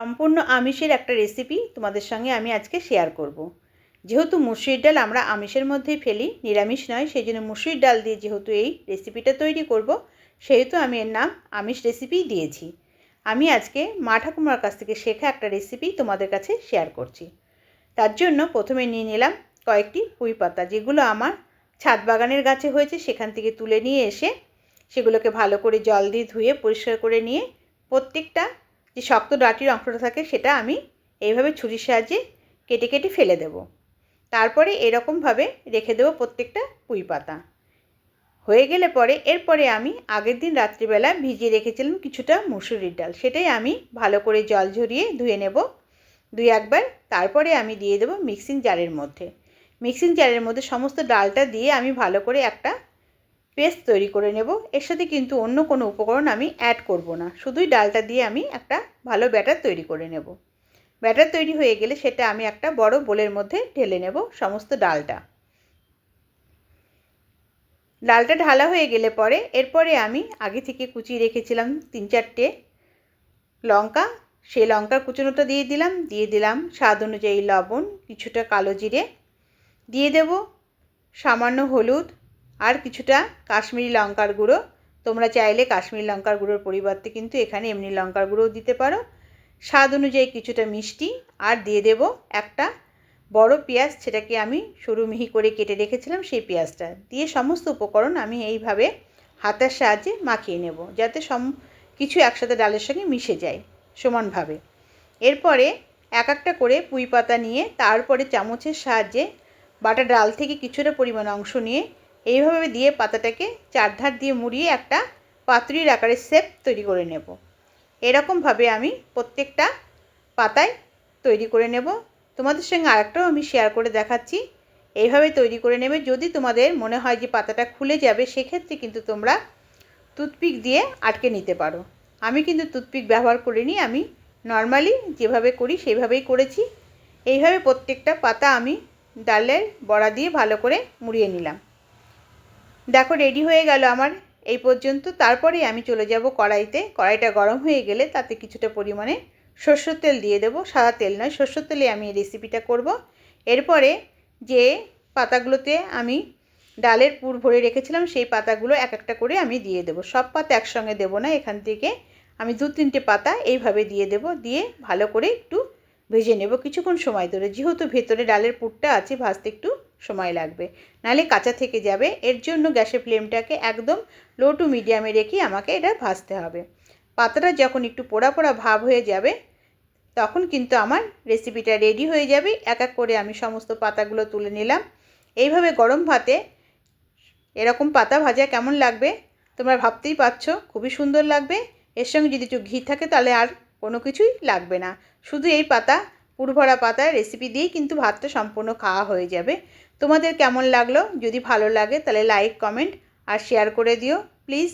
সম্পূর্ণ আমিষের একটা রেসিপি তোমাদের সঙ্গে আমি আজকে শেয়ার করব। যেহেতু মুসুরির ডাল আমরা আমিষের মধ্যেই ফেলি, নিরামিষ নয় সেই জন্য মুসুরির ডাল দিয়ে যেহেতু এই রেসিপিটা তৈরি করব, সেহেতু আমি এর নাম আমিষ রেসিপিই দিয়েছি আমি আজকে মা ঠাকুমার কাছ থেকে শেখা একটা রেসিপি তোমাদের কাছে শেয়ার করছি তার জন্য প্রথমে নিয়ে নিলাম কয়েকটি পুঁই পাতা, যেগুলো আমার ছাদ বাগানের গাছে হয়েছে, সেখান থেকে তুলে নিয়ে এসে সেগুলোকে ভালো করে জল দিয়ে ধুয়ে পরিষ্কার করে নিয়ে প্রত্যেকটা যে শক্ত ডাটির অংশটা থাকে সেটা আমি এইভাবে ছুরির সাহায্যে কেটে কেটে ফেলে দেব। তারপরে এরকমভাবে রেখে দেবো প্রত্যেকটা পুঁই পাতা। হয়ে গেলে পরে, এরপরে আমি আগের দিন রাত্রিবেলা ভিজিয়ে রেখেছিলাম কিছুটা মুসুরির ডাল। সেটাই আমি ভালো করে জল ঝরিয়ে ধুয়ে নেব। দুই একবার, তারপরে আমি দিয়ে দেবো মিক্সিং জারের মধ্যে। মিক্সিং জারের মধ্যে সমস্ত ডালটা দিয়ে আমি ভালো করে একটা পেস্ট তৈরি করে নেব। এর সাথে কিন্তু অন্য কোনো উপকরণ আমি অ্যাড করব না। শুধুই ডালটা দিয়ে আমি একটা ভালো ব্যাটার তৈরি করে নেব। ব্যাটার তৈরি হয়ে গেলে সেটা আমি একটা বড় বোলের মধ্যে ঢেলে নেব সমস্ত ডালটা। ডালটা ঢালা হয়ে গেলে পরে এরপরে আমি আগে থেকে কুচিয়ে রেখেছিলাম তিন চারটে লঙ্কা। সেই লঙ্কার কুচনোটা দিয়ে দিলাম। দিয়ে দিলাম স্বাদ অনুযায়ী লবণ, কিছুটা কালো জিরে। দিয়ে দেব সামান্য হলুদ আর কিছুটা কাশ্মীরি লঙ্কার গুঁড়ো। তোমরা চাইলে কাশ্মীরি লঙ্কার গুঁড়োর পরিবর্তে কিন্তু এখানে এমনি লঙ্কার গুঁড়োও দিতে পারো। স্বাদ অনুযায়ী কিছুটা মিষ্টি। আর দিয়ে দেব একটা বড় পেঁয়াজ, সেটাকে আমি সরু মিহি করে কেটে রেখেছিলাম সেই পেঁয়াজটা। দিয়ে সমস্ত উপকরণ আমি এইভাবে হাতের সাহায্যে মাখিয়ে নেব, যাতে সম, কিছু একসাথে ডালের সঙ্গে মিশে যায় সমানভাবে। এরপরে এক একটা করে পুঁই পাতা নিয়ে তারপরে চামচের সাহায্যে বাটা ডাল থেকে কিছুটা পরিমাণ অংশ নিয়ে এইভাবে দিয়ে পাতাটাকে চারধার দিয়ে মুড়িয়ে একটা পাতুরির আকারের শেপ তৈরি করে নেব। এরকমভাবে আমি প্রত্যেকটা পাতায় তৈরি করে নেব। তোমাদের সঙ্গে আরেকটাও আমি শেয়ার করে দেখাচ্ছি। এইভাবে তৈরি করে নেবে। যদি তোমাদের মনে হয় যে পাতাটা খুলে যাবে, সেক্ষেত্রে কিন্তু তোমরা টুথপিক দিয়ে আটকে নিতে পারো। আমি কিন্তু টুথপিক ব্যবহার করিনি। আমি নর্মালি যেভাবে করি, সেভাবেই করেছি। এইভাবে প্রত্যেকটা পাতা আমি ডালের বড়া দিয়ে ভালো করে মুড়িয়ে নিলাম। দেখো রেডি হয়ে গেল আমার। এই পর্যন্ত। তারপরে আমি চলে যাব কড়াইতে। কড়াইটা গরম হয়ে গেলে তাতে কিছুটা পরিমাণে সর্ষের তেল দিয়ে দেবো। সাদা তেল নয়, সর্ষের তেলে আমি এই রেসিপিটা করব। এরপরে যে পাতাগুলোতে আমি ডালের পুর ভরে রেখেছিলাম, সেই পাতাগুলো এক একটা করে আমি দিয়ে দেবো। সব পাতা একসঙ্গে দেবো না, এখান থেকে আমি দু তিনটে পাতা এইভাবে দিয়ে দেব। দিয়ে ভালো করে একটু ভেজে নেব কিছুক্ষণ সময় ধরে। যেহেতু ভেতরে ডালের পুরটা আছে, ভাজতে একটু সময় লাগবে। নাহলে কাঁচা থেকে যাবে। এর জন্য গ্যাসের ফ্লেমটাকে একদম লো টু মিডিয়ামে রেখে আমাকে এটা ভাজতে হবে। পাতাটা যখন একটু পোড়া পোড়া ভাব হয়ে যাবে, তখন কিন্তু আমার রেসিপিটা রেডি হয়ে যাবে। এক এক করে আমি সমস্ত পাতাগুলো তুলে নিলাম। এইভাবে গরম ভাতে এরকম পাতা ভাজা কেমন লাগবে তোমরা ভাবতেই পারছ। খুবই সুন্দর লাগবে। এর সঙ্গে যদি একটু ঘি থাকে তাহলে আর কোনো কিছুই লাগবে না। শুধু এই পাতা, পুরভরা পাতায় রেসিপি দিয়েই কিন্তু ভাতটা সম্পূর্ণ খাওয়া হয়ে যাবে। তোমাদের কেমন লাগল? যদি ভালো লাগে তাহলে লাইক কমেন্ট আর শেয়ার করে দিও। প্লিজ